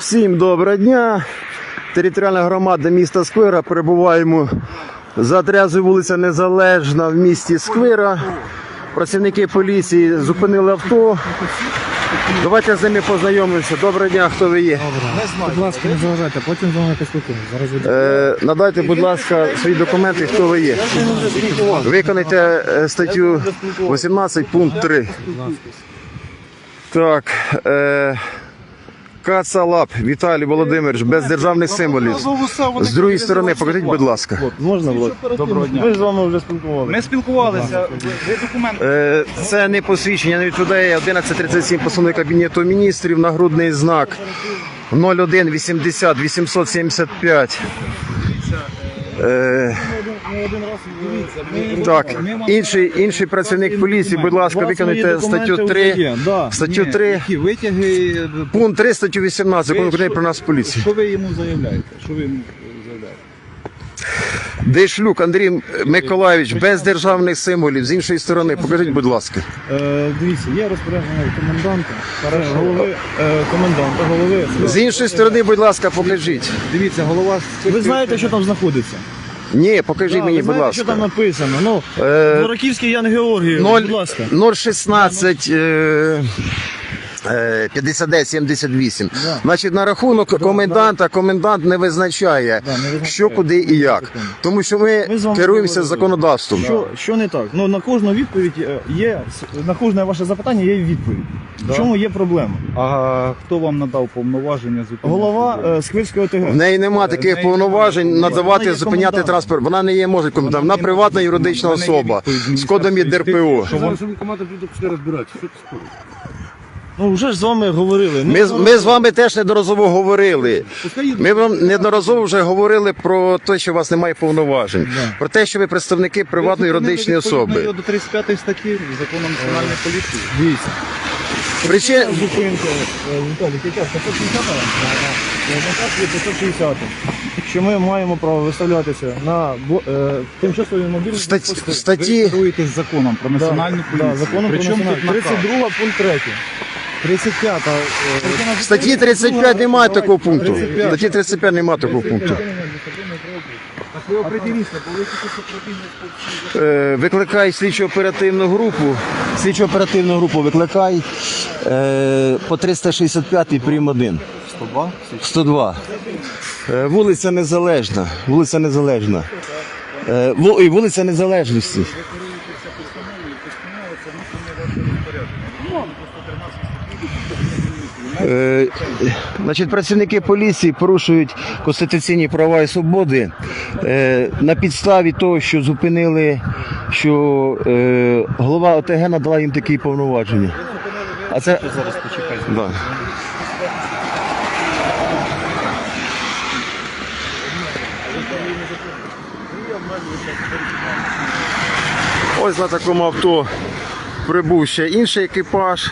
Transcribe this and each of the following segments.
Всім доброго дня. Територіальна громада міста Сквера. Перебуваємо за адресою вулиця Незалежна в місті Сквера. Працівники поліції зупинили авто. Давайте з ними познайомимося. Доброго дня, хто ви є? Будь ласка, не заважайте, потім з вами поспілкуємося. Зараз Е, надайте, будь ласка, свої документи, хто ви є. Виконайте е, статтю 18 пункт 3. Так. Е, Кацалап Віталій Володимирович, без державних символів. З другої сторони, покажіть, будь ласка. можна було? Доброго дня. Ми з вами вже спілкувалися. Ми спілкувалися. Ви, документи. Е, Це не посвідчення, не відповідає 1137 постанови Кабінету міністрів, нагрудний знак 01 80 875. Е, Так, інший, інший працівник поліції, будь ласка, виконуйте статтю 3, статтю 3, Які витяги, е, пункт 3, статтю 18, закон України про нас поліцію. що ви йому заявляєте? Що ви йому заявляєте? Дейшлюк Андрій Миколаївич, без державних символів, з іншої сторони, покажіть, будь ласка. Е, дивіться, є розпорядження коменданта, голови, е, коменданта, голови. З іншої сторони, будь ласка, покажіть. Дивіться, голова Ви знаєте, що там знаходиться? Ні, покажи Да, мені, ви будь знаєте, що там написано? Ну, Е, Двораківський Ян Георгій, будь ласка. 016 е, е, 59 78. Да. Значить, на рахунок коменданта, комендант не визначає, Да, не визначає. що, куди і як. Тому що ми Ми з вами керуємося говорили. законодавством. Що, що не так? Ну, на кожну відповідь е, є, на кожне ваше запитання є відповідь. В чому є проблема? А хто вам надав повноваження зупинити? Голова е, Сквирського В неї нема таких неї повноважень Вона надавати, є зупиняти комендант. транспорт. Вона не є може комендантом. Вона приватна юридична особа з кодом ДРПО. Що Зараз команда буде почне розбиратися. Що ти спориш? Ну, вже ж з вами говорили. Ми, з- ми з вами теж неодноразово говорили. Ми вам неодноразово вже говорили про те, що у вас немає повноважень, про те, що ви представники приватної юридичної особи. До 35 статті закону національної поліції. Дивіться. Зупинка, е, Віталій, яка? 560 Наказ є 560. Що ми маємо право виставлятися на бо- е, тимчасові мобільні статті, блокпости. статті, Ви керуєтесь законом про національну Да, поліцію. Законом про Причому національну. наказ? 32 пункт 3. 35. е, в статті 35 немає такого пункту. В статті 35 немає такого пункту. Е, Викликай слідчо оперативну групу. Слідчо оперативну групу викликай е, по 365 прим. 1. 102? 102. Е, Вулиця Незалежна. Вулиця Незалежна. Е, ву- ой, Вулиця Незалежності. Е, Значить, працівники поліції порушують конституційні права і свободи е, на підставі того, що зупинили, що е, голова ОТГ надала їм такі повноваження. А це. Ось на такому авто прибув ще інший екіпаж.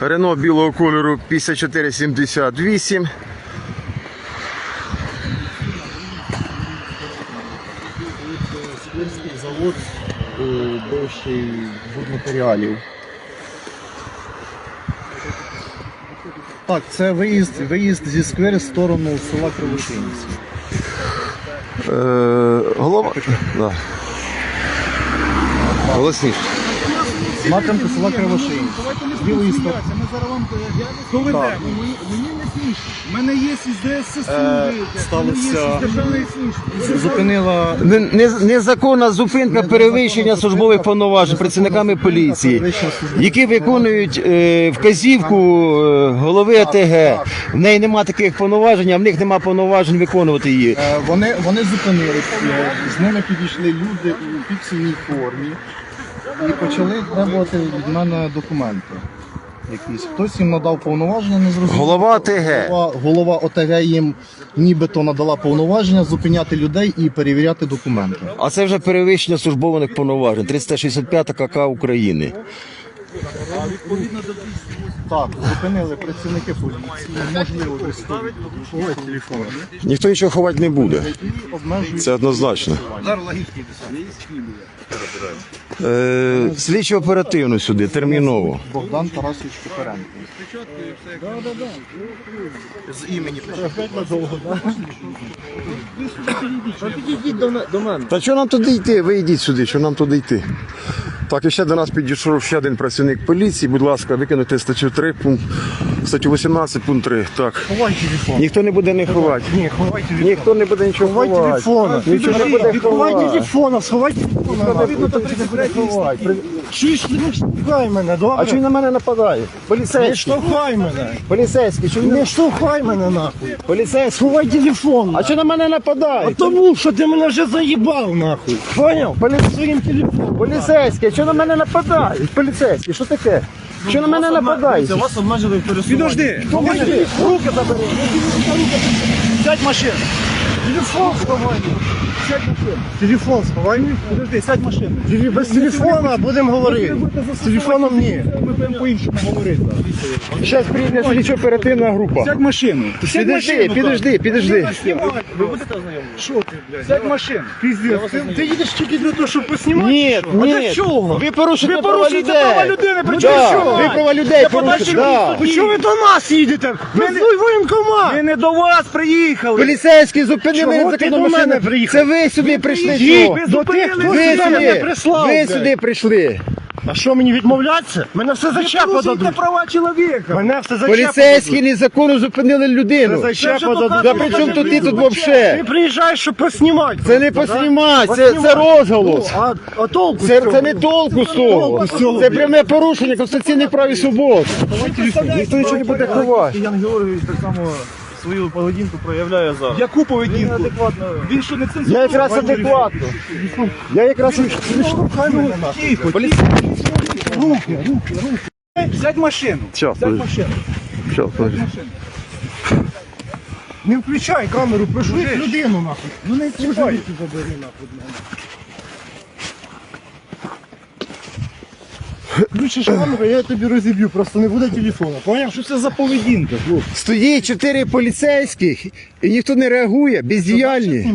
Рено білого кольору 5478. завод бивший будматеріалів. Так, це виїзд, виїзд зі сквер в сторону села Кривошинці. Е, голова. Да. Голосніше. Напрямку села Кривошинці. З лівої сторони. Ми зараз вам доведемо. Мені, мені не смішно. У мене є із ДССУ, Е, сталося- із державної служби. Зупинила Не- не- Незаконна зупинка перевищення службових повноважень працівниками поліції, які виконують е, вказівку е, голови АТГ. В неї немає таких повноважень, а в них немає повноважень виконувати її. Е, Вони, вони зупинилися, з ними підійшли люди у фіксовій формі і почали требувати від мене документи. Якісь. Хтось їм надав повноваження, не зрозуміло. Голова ОТГ, Голова, голова ОТГ їм нібито надала повноваження зупиняти людей і перевіряти документи. А це вже перевищення службованих повноважень. 365 КК України. Відповідно до 208 Так, зупинили працівники поліції, можливо, військові ховати телефони. Ніхто нічого ховати не буде. Це однозначно. Е, слідчо оперативно сюди, терміново. Богдан Тарасович Купаренко. З імені Та що нам туди йти? Ви йдіть сюди, що нам туди йти? Так, і ще до нас підійшов ще один працівник поліції. Будь ласка, викинути статтю 3, пункт, статтю 18, пункт 3. Так. Ховай телефон. Ніхто не буде не ховати. Ні, ховай телефон. Ніхто не буде нічого Ховай ховати. телефона. Нічого не буде ховати. телефона, сховай телефона. Чуєш, ти не штовхай мене, А добре? чого він на мене нападає? Не Поліцейський. штовхай мене. Поліцейський, чого він Не штовхай мене нахуй. поліцейський? Сховай телефон. А чого на мене нападає? А Тому що ти мене вже заїбав нахуй. Поняв? Полі- Своїм телефоном. Поліцейський, що на мене нападає? Поліцейський, що таке? Що на мене нападає? Вас обмежили в пересуванні. Підожди. Руки забери. Сядь машину. Телефон сховай. Сядь машину. Телефон сховай. Підожди, сядь в машину. Без телефона будемо говорити. З телефоном ні. Ми будемо по-іншому говорити. Зараз прийде слідчо оперативна група. Сядь машину. Сядь Підожди, машину. підожди, підожди. Ви будете ознайомлені? Що ти, блядь? Сядь машину. Піздець. Ти, ти їдеш тільки для того, щоб поснімати? Ні, А ні. для чого? Ви порушуєте Ви права порушуєте людей. права людини, при Да, чому що? Ви права людей порушуєте. Да. Ви чого ви до нас їдете? Ми не- воєнкомат. Ми не до вас приїхали. Поліцейські зупинили Ти незаконну до мене приїхав? Це ви сюди прийшли. Їдь, ви до Ви мене сюди, прислав. ви сюди прийшли. А що мені відмовлятися? Мене все за чапа дадуть. права чоловіка. Мене все за Поліцейські незаконно зупинили людину. Це за чапа Та при чому тут ти тут Ти приїжджаєш, щоб поснімати. Це не поснімати, це, це розголос. А, а толку Це, це не толку з того. Це пряме порушення конституційних прав і свобод. Ніхто нічого не буде ховати. Ян Георгійович так само свою поведінку проявляє зараз. Яку поведінку? Він що не Я якраз адекватно. Я якраз Тихо, Сядь в машину. Щас, Сядь в подожди. машину. Щас, подожди. Не включай камеру, пришли людину нахуй. Ну не чіпай. Включиш камеру, я тобі розіб'ю, просто не буде телефона, поняв? Що це за поведінка, хлопці? Стоїть чотири поліцейських, і ніхто не реагує, бездіяльні.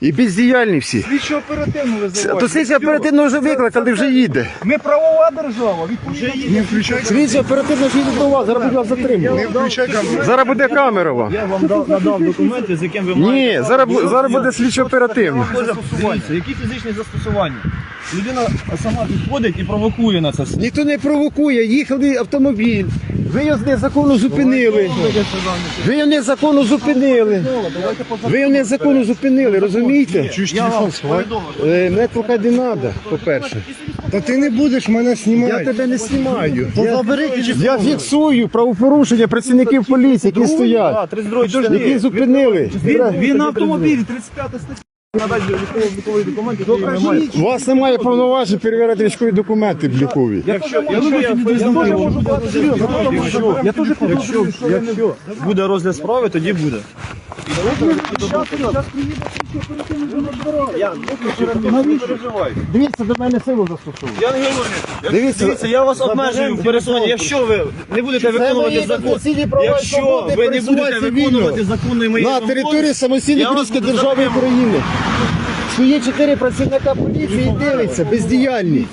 І бездіяльні всі. Слідчо оперативно визивають. То слідчо оперативно вже викликали, вже їде. Ми правова держава, відповідно. Не включай Слідчо оперативно ж їде до вас, зараз буде вас затримувати. Не включай камеру. Зараз буде камера вам. Я вам дав, надав документи, з яким ви маєте. Ні, зараз, бу- зараз буде слідчо оперативно. Які фізичні застосування? Людина сама підходить і провокує на це. все. Ніхто не провокує, їхали автомобіль. Ви його незаконно зупинили. Ви його незаконно зупинили. Ви його незаконно зупинили, розумієте? Телефон сховай. Е, Мене толкати не треба, по-перше. Та ти не будеш мене знімати. Я тебе не знімаю. Я, я фіксую правопорушення працівників поліції, які стоять, А, 32 які зупинили. Він, він на автомобілі, 35 стаття. Надати військово-військовий документ, який ви. У вас немає повноважень перевіряти військові документи облікові. Якщо, якщо я поясню, якщо, якщо буде розгляд справи, тоді буде. Я не. Дивіться, до мене силу застосовують. Ян Георгійович, Дивіться, Дивіться, я вас обмежую в пересуванні. Якщо ви не будете виконувати мої закон, якщо ви не будете виконувати закони моєї на території самостійної Я буду держави. України. Свої чотири працівника поліції дивиться, бездіяльні.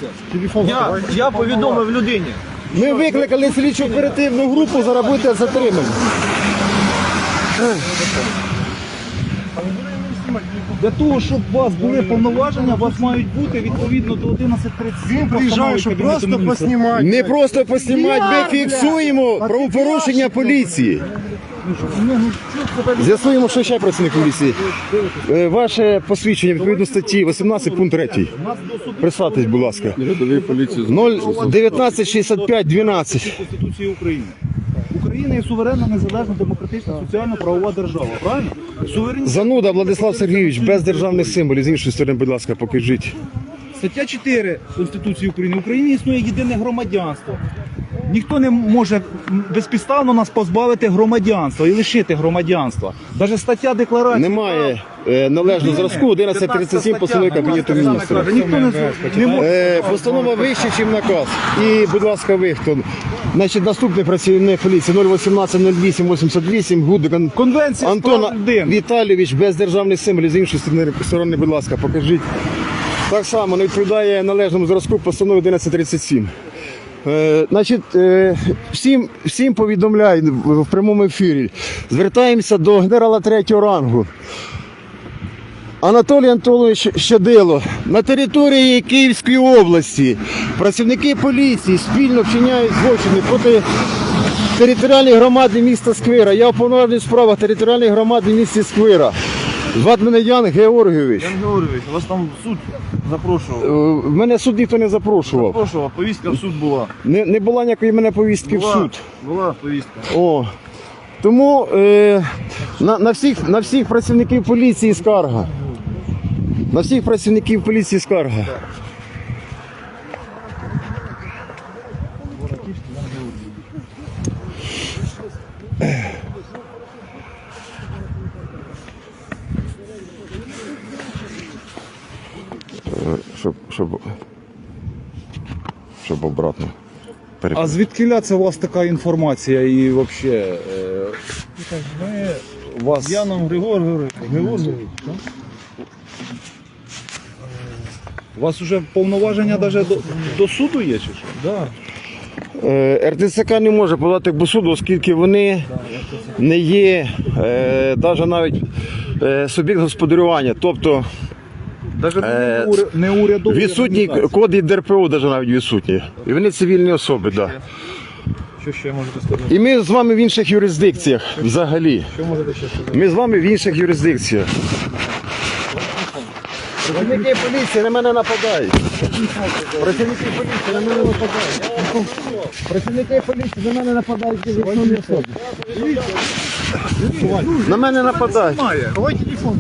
я, я повідомив людині. Ми викликали слідчу оперативну групу, зараз будете затримані. Для того, щоб у вас були повноваження, у вас мають бути відповідно до 11.30. Він приїжджає, щоб просто поснімати. Не просто поснімати, ми фіксуємо правопорушення поліції. З'ясуємо, що ще працівник поліції. Е, Ваше посвідчення відповідно статті 18 пункт 3. Присадьтесь, будь ласка. 01965 12. Конституції України. Україна є суверенна, незалежна, демократична, соціально-правова держава. Правильно? Суверенність. Зануда Владислав Сергійович, без державних символів. З іншої сторони, будь ласка, покажіть. Стаття 4 Конституції України. В Україні існує єдине громадянство. Ніхто не може безпідставно нас позбавити громадянства і лишити громадянства. Навіть стаття декларації Немає е, належного зразку 1137 постанови Кабінету міністрів. Ніхто не, не може. Е, постанова вища, ніж наказ. І, будь ласка, ви хто? Значить, наступний працівник поліції 018 08 88 Гудик Ан- Конвенція Антон справ людини. Віталійович без державних символів з іншої сторони, сторони, будь ласка, покажіть. Так само не відповідає належному зразку постанови 1137. Е, значить, е, всім, всім повідомляю в прямому ефірі. Звертаємося до генерала третього рангу. Анатолій Анатолійович Щадило. На території Київської області працівники поліції спільно вчиняють злочини проти територіальної громади міста Сквира. Я уповноважений в справах територіальної громади міста Сквира. Звати мене Ян Георгійович. Ян Георгійович, вас там суд запрошував. Е, Мене суд ніхто не запрошував. Запрошував, повістка в суд була. Не, не була ніякої мене повістки в Була, суд. була повістка. О. Тому е, на, на, всіх, на всіх працівників поліції скарга. На всіх працівників поліції скарга. Щоб, щоб, щоб обратно. А звідкиля це у вас така інформація і взагалі е, Ми вас Яном Григоровичем, Георгійович, у вас вже повноваження навіть до, до суду є чи що? да. Е, РТЦК не може подати до суду, оскільки вони не є е, навіть навіть е, суб'єкт господарювання. Тобто Навіть Е, не, ур- не урядові відсутні організації. коди ДРПО навіть навіть відсутні. І вони цивільні особи, так. Да. Що ще можете сказати? І ми з вами в інших юрисдикціях взагалі. Що можете ще сказати? Ми з вами в інших юрисдикціях. Працівники поліції на мене нападають. Працівники поліції на мене нападають. Працівники поліції на мене нападають. На мене нападають. Давай телефон.